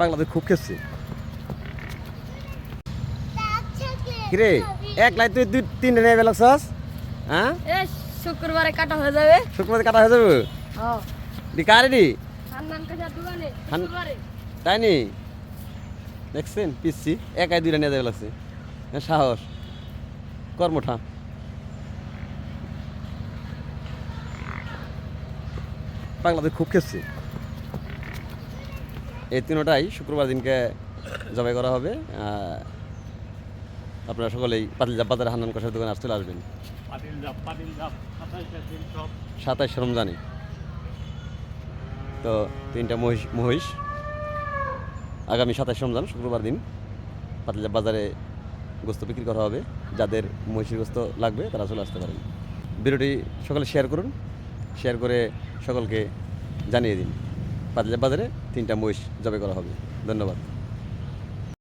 বাংলাদেশ খুব খেয়েছে। কিরে এক লাই তুই দুই তিনটে নিয়ে বেলাছস হ্যাঁ? শুক্রবারে কাটা হয়ে যাবে। শুক্রবার কাটা হয়ে যাবে? হ্যাঁ। দি কারে দি তাই নি? দেখছেন পিসছি একাই দুইটা নিয়ে যাবে লাগছে। সাহস। কর্মঠা বাংলাদেশ খুব খেয়েছে। এই তিনটাই শুক্রবার দিনকে জবাই করা হবে। আপনারা সকলেই পাতিলজাপ বাজারে হান্নান কষার দোকানে আসতে আসবেন। সাতাইশ রমজানে তো তিনটা মহিষ মহিষ। আগামী সাতাইশ রমজান শুক্রবার দিন পাতিলজাপ বাজারে গোস্ত বিক্রি করা হবে। যাদের মহিষের গোস্ত লাগবে তারা চলে আসতে পারেন। ভিডিওটি সকলে শেয়ার করুন। শেয়ার করে সকলকে জানিয়ে দিন। বাজারে তিনটা মহিষ জবে করা হবে। ধন্যবাদ।